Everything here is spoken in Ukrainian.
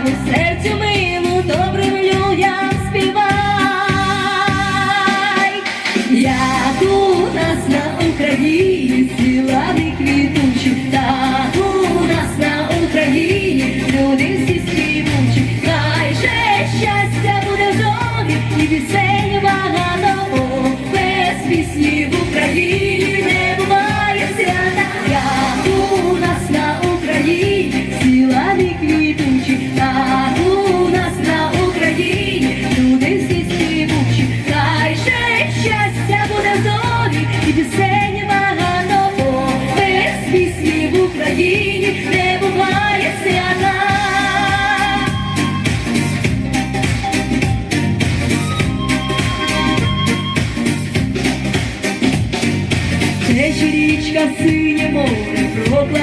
Слави серцю милу, добрим людям співай, як у нас на Україні сіла. Тече річка, синє море, пропле.